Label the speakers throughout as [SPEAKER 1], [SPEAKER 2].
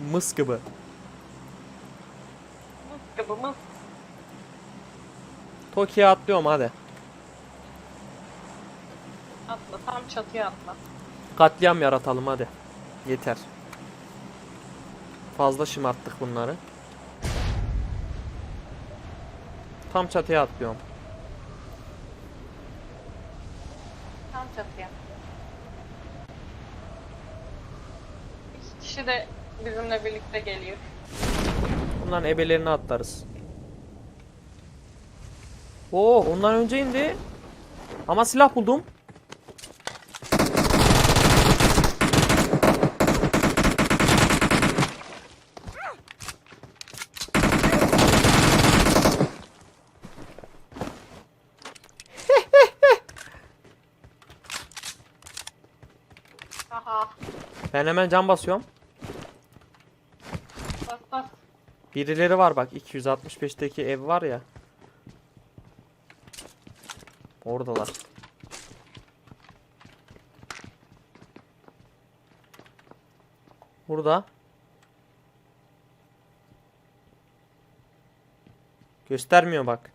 [SPEAKER 1] Mıs gibi.
[SPEAKER 2] Mıs gibi mıs.
[SPEAKER 1] Tokyo'ya atlıyorum hadi.
[SPEAKER 2] Atla tam çatıya atla.
[SPEAKER 1] Katliam yaratalım hadi. Yeter. Fazla şımarttık bunları. Tam çatıya atlıyorum.
[SPEAKER 2] Tam çatıya. İki kişi de bizimle birlikte geliyor.
[SPEAKER 1] Bunların ebelerini atlarız. Oo, ondan önce indi. Ama silah buldum. Ben hemen cam basıyorum.
[SPEAKER 2] Bas bas.
[SPEAKER 1] Birileri var bak 265'teki ev var ya. Oradalar. Burada. Göstermiyor bak.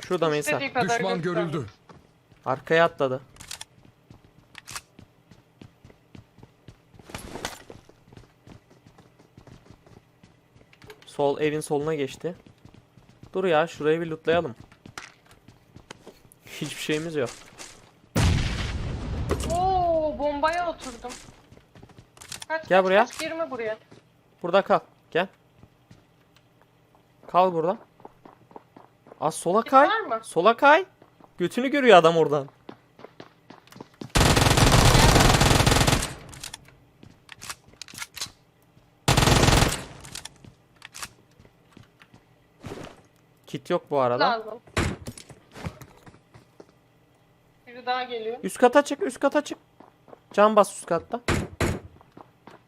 [SPEAKER 1] Şurada.
[SPEAKER 2] İstediği kadar
[SPEAKER 3] Düşman
[SPEAKER 2] göster.
[SPEAKER 3] görüldü.
[SPEAKER 1] Arkaya atladı. Sol evin soluna geçti. Dur ya şurayı bir lootlayalım. Hiçbir şeyimiz yok.
[SPEAKER 2] Oo bombaya oturdum. Kaç,
[SPEAKER 1] Gel
[SPEAKER 2] kaç,
[SPEAKER 1] buraya.
[SPEAKER 2] Kaç, girme buraya.
[SPEAKER 1] Burada kal. Gel. Kal burada. Az sola kay. Sola kay. Götünü görüyor adam oradan. Kit yok bu arada.
[SPEAKER 2] Lazım. Biri daha geliyor.
[SPEAKER 1] Üst kata çık, üst kata çık. Can bas üst katta.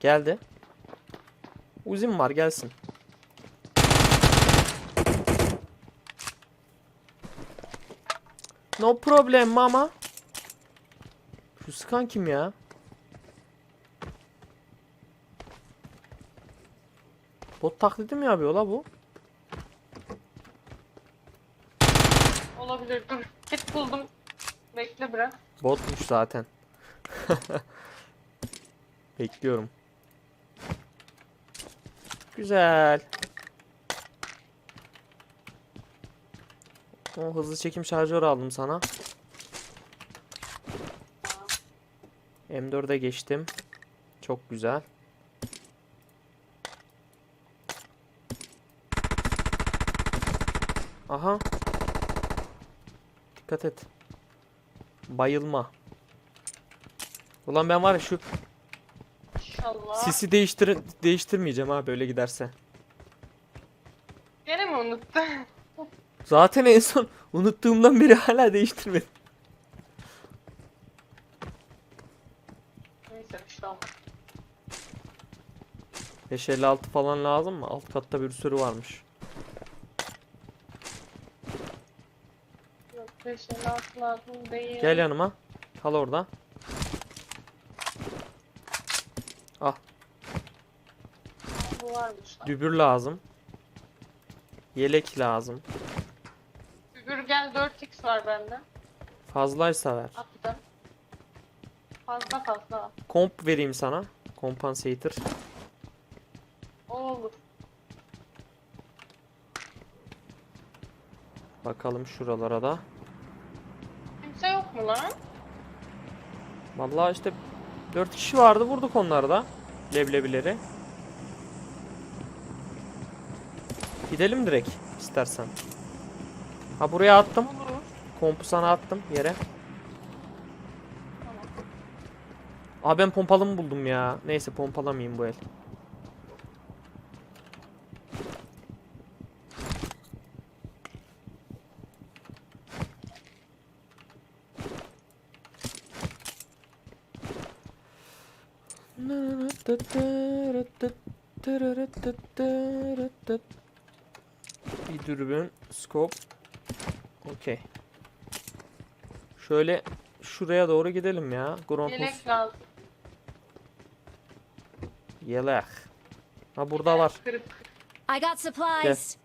[SPEAKER 1] Geldi. Uzun var gelsin. No problem mama. Şu sıkan kim ya? Bot taklidi mi yapıyor la bu?
[SPEAKER 2] Olabilir dur. Kit buldum. Bekle biraz.
[SPEAKER 1] Botmuş zaten. Bekliyorum. Güzel. O hızlı çekim şarjör aldım sana. M4'e geçtim. Çok güzel. Aha. Dikkat et. Bayılma. Ulan ben var ya şu
[SPEAKER 2] İnşallah.
[SPEAKER 1] sisi değiştir değiştirmeyeceğim ha böyle giderse.
[SPEAKER 2] Gene mi unuttun?
[SPEAKER 1] Zaten en son unuttuğumdan beri hala değiştirmedim.
[SPEAKER 2] Neyse bir şey olmaz.
[SPEAKER 1] 556 falan lazım mı? Alt katta bir sürü varmış.
[SPEAKER 2] Yok 5 56 lazım değil.
[SPEAKER 1] Gel yanıma. Kal orada. Ah,
[SPEAKER 2] Bu varmış lan.
[SPEAKER 1] dübür lazım. Yelek lazım.
[SPEAKER 2] Gügür gel 4x var bende.
[SPEAKER 1] Fazlaysa ver.
[SPEAKER 2] Attım. Fazla fazla.
[SPEAKER 1] Komp vereyim sana. Compensator.
[SPEAKER 2] O olur.
[SPEAKER 1] Bakalım şuralara da.
[SPEAKER 2] Mu lan?
[SPEAKER 1] Vallahi işte 4 kişi vardı vurduk onları da. Leblebileri. Gidelim direkt istersen. Ha buraya attım.
[SPEAKER 2] Olur.
[SPEAKER 1] Kompu sana attım yere.
[SPEAKER 2] Tamam.
[SPEAKER 1] Aa ben pompalı mı buldum ya? Neyse pompalamayayım bu el. Bir dürbün, scope. Okey. Şöyle şuraya doğru gidelim ya. Ground
[SPEAKER 2] Yelek lazım.
[SPEAKER 1] Yelek. Ha burada var.
[SPEAKER 2] Kırık.
[SPEAKER 3] I got supplies.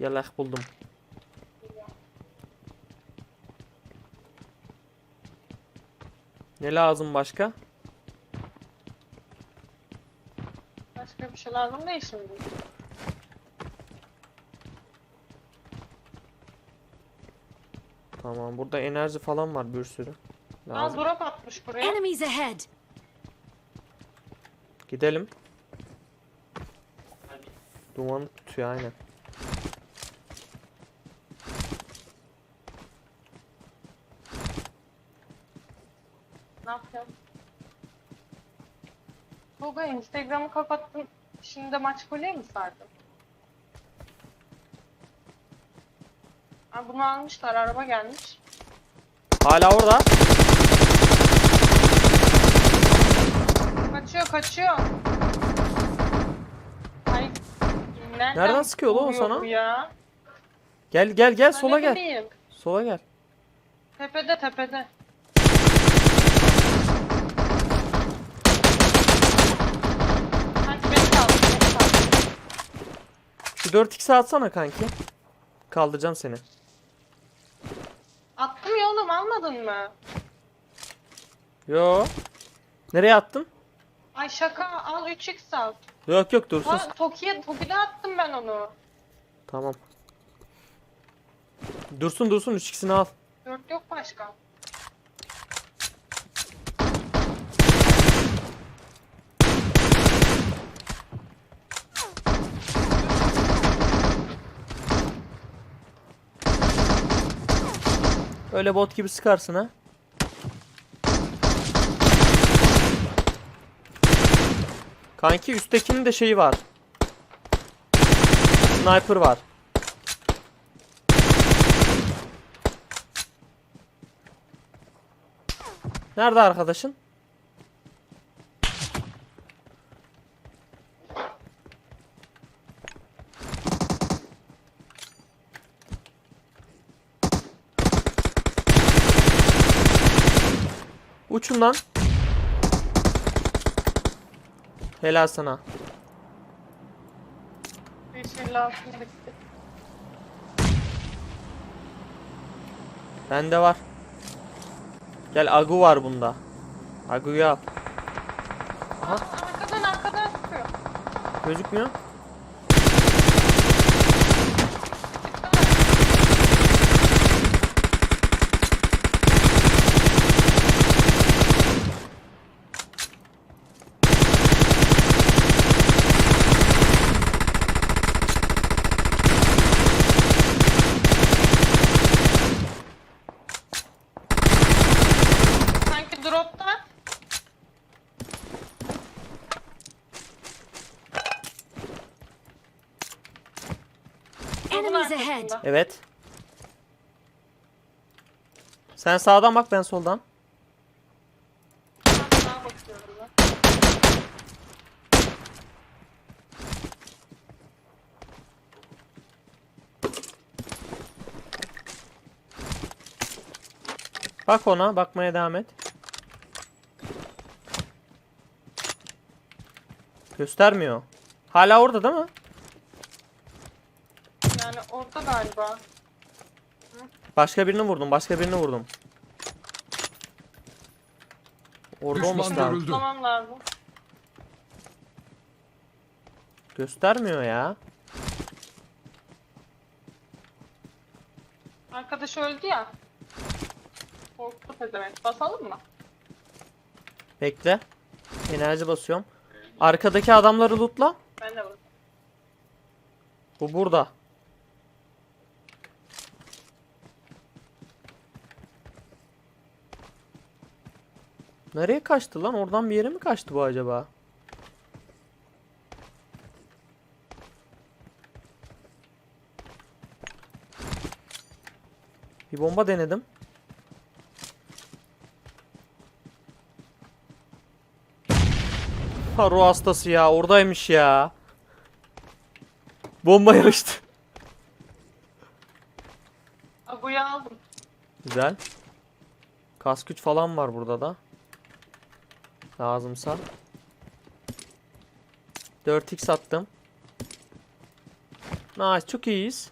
[SPEAKER 1] Yelek buldum. Ne lazım başka?
[SPEAKER 2] Başka bir şey lazım değil şimdi.
[SPEAKER 1] Tamam burada enerji falan var bir sürü.
[SPEAKER 2] Aa
[SPEAKER 1] Lazım.
[SPEAKER 2] drop atmış buraya.
[SPEAKER 3] Enemies ahead.
[SPEAKER 1] Gidelim. Dumanı tutuyor aynen.
[SPEAKER 2] Ne yapacağım? Tolga Instagram'ı kapattın. Şimdi de maç kolye mi sardın? Aa, bunu almışlar. Araba gelmiş.
[SPEAKER 1] Hala orada.
[SPEAKER 2] Kaçıyor kaçıyor. Ay,
[SPEAKER 1] Nereden sıkıyor lan o
[SPEAKER 2] vuruyor
[SPEAKER 1] sana?
[SPEAKER 2] bu Ya?
[SPEAKER 1] Gel gel gel
[SPEAKER 2] Ben
[SPEAKER 1] sola
[SPEAKER 2] ne
[SPEAKER 1] gel.
[SPEAKER 2] bileyim.
[SPEAKER 1] Sola gel.
[SPEAKER 2] Tepede tepede. Sanki beni kaldı. Beni kaldı.
[SPEAKER 1] Şu 4x'i atsana kanki. Kaldıracağım seni.
[SPEAKER 2] Attım ya oğlum almadın mı?
[SPEAKER 1] Yo. Nereye attın?
[SPEAKER 2] Ay şaka al 3x al.
[SPEAKER 1] Yok yok dursun.
[SPEAKER 2] Ha, Toki'ye Toki'de attım ben onu.
[SPEAKER 1] Tamam. Dursun dursun 3x'ini al.
[SPEAKER 2] 4 yok başka.
[SPEAKER 1] Öyle bot gibi sıkarsın ha. Kanki üsttekinin de şeyi var. Sniper var. Nerede arkadaşın? Uçun lan. Helal sana. Bende var. Gel Agu var bunda. Agu'yu al.
[SPEAKER 2] Aa, arkadan arkadan çıkıyor.
[SPEAKER 1] Gözükmüyor. Evet. Sen sağdan bak ben soldan.
[SPEAKER 2] Ben.
[SPEAKER 1] Bak ona bakmaya devam et. Göstermiyor. Hala orada değil mi?
[SPEAKER 2] Orada galiba.
[SPEAKER 1] Başka birini vurdum. Başka birini vurdum. Orada
[SPEAKER 4] Düşman
[SPEAKER 1] olması lazım.
[SPEAKER 4] görüldü.
[SPEAKER 2] Tamam lazım.
[SPEAKER 1] Göstermiyor ya.
[SPEAKER 2] Arkadaş öldü ya. Korktu pezevenk. Basalım mı?
[SPEAKER 1] Bekle. Enerji basıyorum. Arkadaki adamları lootla.
[SPEAKER 2] Ben de vurdum.
[SPEAKER 1] Bu burada. Nereye kaçtı lan? Oradan bir yere mi kaçtı bu acaba? Bir bomba denedim. Ha ruh hastası ya. Oradaymış ya. Bomba yarıştı.
[SPEAKER 2] Agu'yu aldım.
[SPEAKER 1] Güzel. Kas güç falan var burada da. Lazımsa. 4x attım. Nice çok iyiyiz.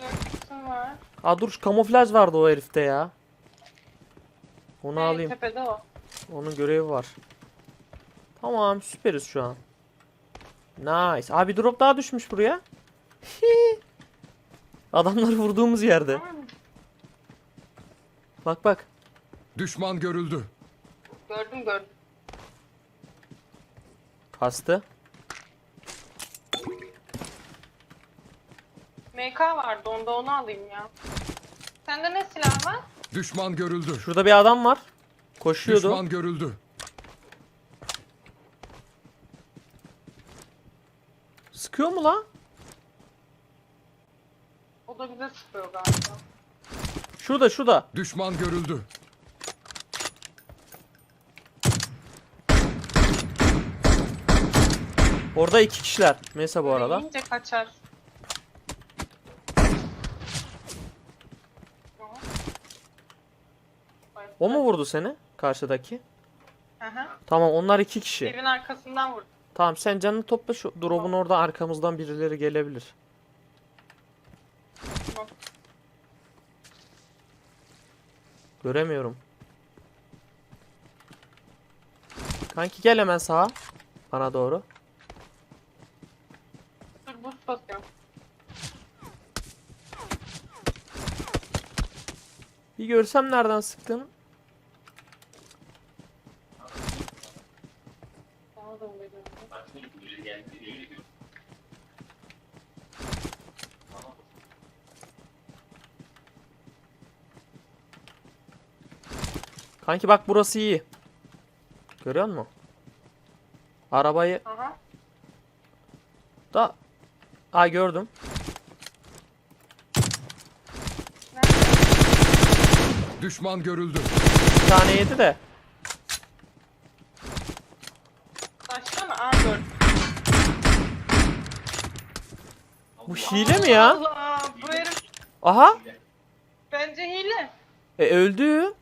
[SPEAKER 2] 4x'im var.
[SPEAKER 1] Aa dur şu kamuflaj vardı o herifte ya. Onu
[SPEAKER 2] Ee,
[SPEAKER 1] alayım.
[SPEAKER 2] Tepede o.
[SPEAKER 1] Onun görevi var. Tamam süperiz şu an. Nice. Abi drop daha düşmüş buraya. Adamları vurduğumuz yerde. Bak bak.
[SPEAKER 4] Düşman görüldü.
[SPEAKER 2] Gördüm gördüm.
[SPEAKER 1] Kastı.
[SPEAKER 2] MK vardı onda onu alayım ya. Sende ne silah var?
[SPEAKER 4] Düşman görüldü.
[SPEAKER 1] Şurada bir adam var. Koşuyordu.
[SPEAKER 4] Düşman görüldü.
[SPEAKER 1] Sıkıyor mu lan?
[SPEAKER 2] O da bize sıkıyor galiba.
[SPEAKER 1] Şurada şurada.
[SPEAKER 4] Düşman görüldü.
[SPEAKER 1] Orada iki kişiler. Neyse bu arada.
[SPEAKER 2] Yiyince kaçar.
[SPEAKER 1] O mu vurdu seni? Karşıdaki.
[SPEAKER 2] Hı hı.
[SPEAKER 1] Tamam onlar iki kişi.
[SPEAKER 2] Evin arkasından vurdu.
[SPEAKER 1] Tamam sen canını topla şu drop'un orada arkamızdan birileri gelebilir.
[SPEAKER 2] Tamam.
[SPEAKER 1] Göremiyorum. Kanki gel hemen sağa. Bana doğru.
[SPEAKER 2] Dur buz basıyorum.
[SPEAKER 1] Bir görsem nereden
[SPEAKER 2] oluyor.
[SPEAKER 1] Kanki bak burası iyi. Görüyor musun? Arabayı
[SPEAKER 2] Aha.
[SPEAKER 1] da... Aa gördüm.
[SPEAKER 4] Düşman görüldü.
[SPEAKER 1] Bir tane yedi de.
[SPEAKER 2] Aa gördüm.
[SPEAKER 1] Bu hile mi ya?
[SPEAKER 2] Allah bu herif
[SPEAKER 1] Aha.
[SPEAKER 2] bence hile.
[SPEAKER 1] E öldü.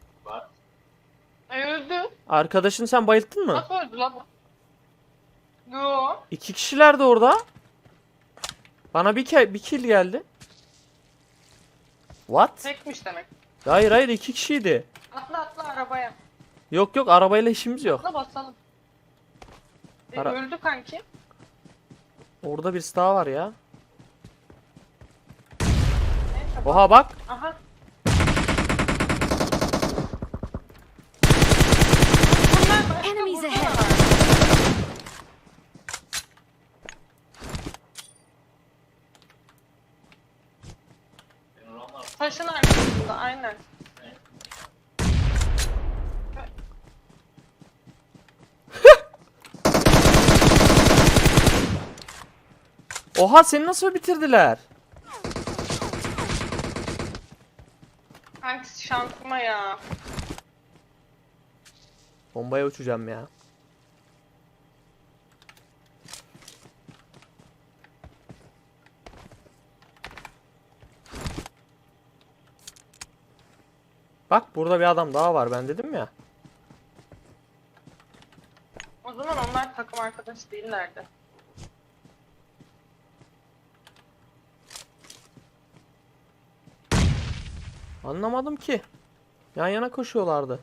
[SPEAKER 2] E öldü.
[SPEAKER 1] Arkadaşını sen bayılttın mı?
[SPEAKER 2] Nasıl öldü lan bu? Yo.
[SPEAKER 1] İki kişiler de orada. Bana bir, ke bir kill geldi. What?
[SPEAKER 2] Tekmiş demek.
[SPEAKER 1] Hayır hayır iki kişiydi.
[SPEAKER 2] Atla atla arabaya.
[SPEAKER 1] Yok yok arabayla işimiz yok.
[SPEAKER 2] Atla basalım. E,
[SPEAKER 1] Ara-
[SPEAKER 2] öldü kanki.
[SPEAKER 1] Orada birisi daha var ya.
[SPEAKER 2] Neyse, bak.
[SPEAKER 1] Oha bak.
[SPEAKER 2] Aha. Bunlar başka
[SPEAKER 3] Enemies
[SPEAKER 2] burada
[SPEAKER 3] ahead.
[SPEAKER 2] da var. Taşın arkasında aynen.
[SPEAKER 1] Oha seni nasıl bitirdiler?
[SPEAKER 2] Hangisi şansıma ya.
[SPEAKER 1] Bombaya uçacağım ya. Bak burada bir adam daha var ben dedim ya.
[SPEAKER 2] O zaman onlar takım arkadaş değillerdi.
[SPEAKER 1] Anlamadım ki. Yan yana koşuyorlardı.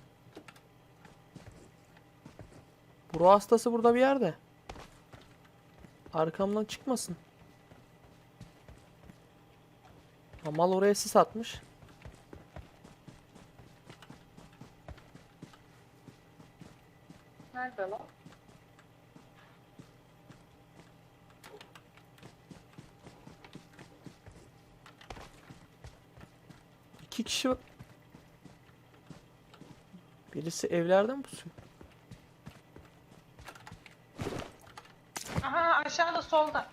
[SPEAKER 1] Bu ruh hastası burada bir yerde. Arkamdan çıkmasın. Ha, Mal oraya sis atmış.
[SPEAKER 2] Nerede lan?
[SPEAKER 1] İki kişi... Birisi evlerden pusuyor.
[SPEAKER 2] Aha aşağıda solda.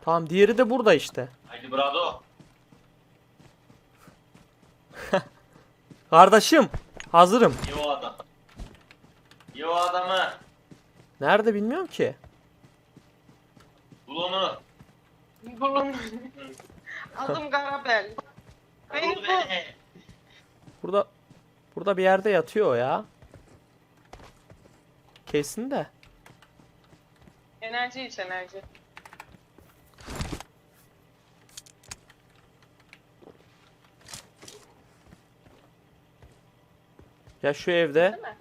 [SPEAKER 1] Tamam diğeri de burada işte.
[SPEAKER 5] Haydi bravo.
[SPEAKER 1] Kardeşim hazırım.
[SPEAKER 5] İyi o adam. İyi o adamı.
[SPEAKER 1] Nerede bilmiyorum ki.
[SPEAKER 5] Bul onu.
[SPEAKER 2] Bulun. Adım Garabel. Beni
[SPEAKER 5] Bul
[SPEAKER 2] bul.
[SPEAKER 5] beni.
[SPEAKER 1] Burada Burada bir yerde yatıyor o ya. Kesin de.
[SPEAKER 2] Enerji iç enerji.
[SPEAKER 1] Ya şu evde
[SPEAKER 2] Değil mi?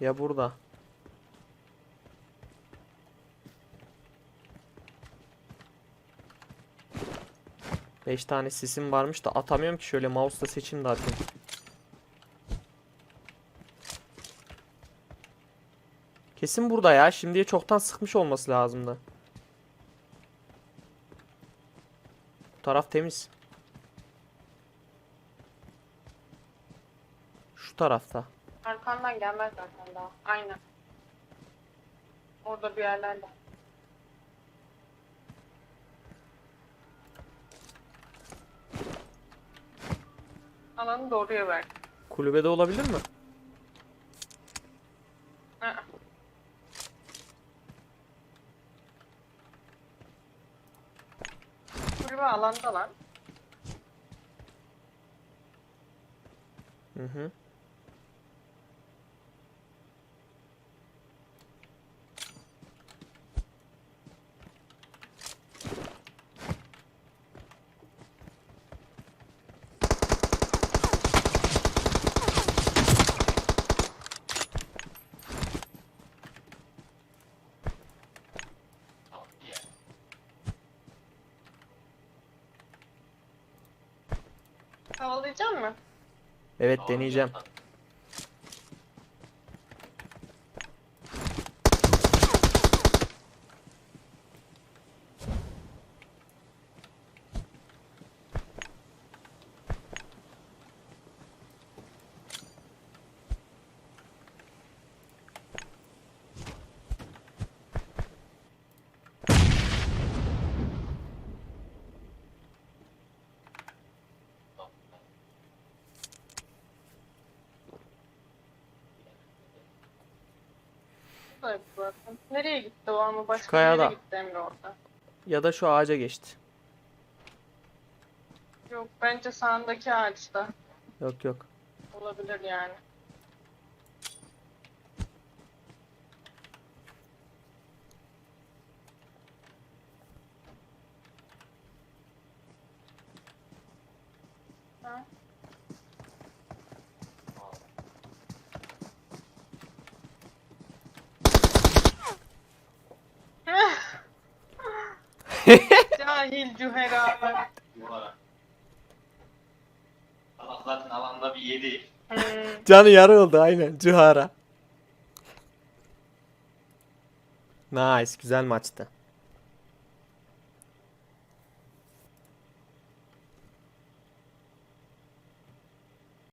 [SPEAKER 1] ya burada. Beş tane sisim varmış da atamıyorum ki şöyle mouse'la seçeyim de atayım. Kesin burada ya. Şimdiye çoktan sıkmış olması lazımdı. Bu taraf temiz. Şu tarafta.
[SPEAKER 2] Arkandan gelmez zaten daha. Aynen. Orada bir yerlerde. Alanı doğruya ver.
[SPEAKER 1] Kulübede olabilir mi?
[SPEAKER 2] Kulübe alanda lan.
[SPEAKER 1] Hı hı.
[SPEAKER 2] Havalayacak mı?
[SPEAKER 1] Evet deneyeceğim.
[SPEAKER 2] Zaten. Nereye gitti o ama başka bir
[SPEAKER 1] kayada.
[SPEAKER 2] yere gitti Emre orada.
[SPEAKER 1] Ya da şu ağaca geçti.
[SPEAKER 2] Yok bence sağındaki ağaçta
[SPEAKER 1] Yok yok.
[SPEAKER 2] olabilir yani. Ha? Cahil cühera.
[SPEAKER 5] Yuvarlak. Allah zaten alanda bir yedi.
[SPEAKER 2] Hmm.
[SPEAKER 1] Canı yarı oldu aynen. Cihara. Nice. Güzel maçtı.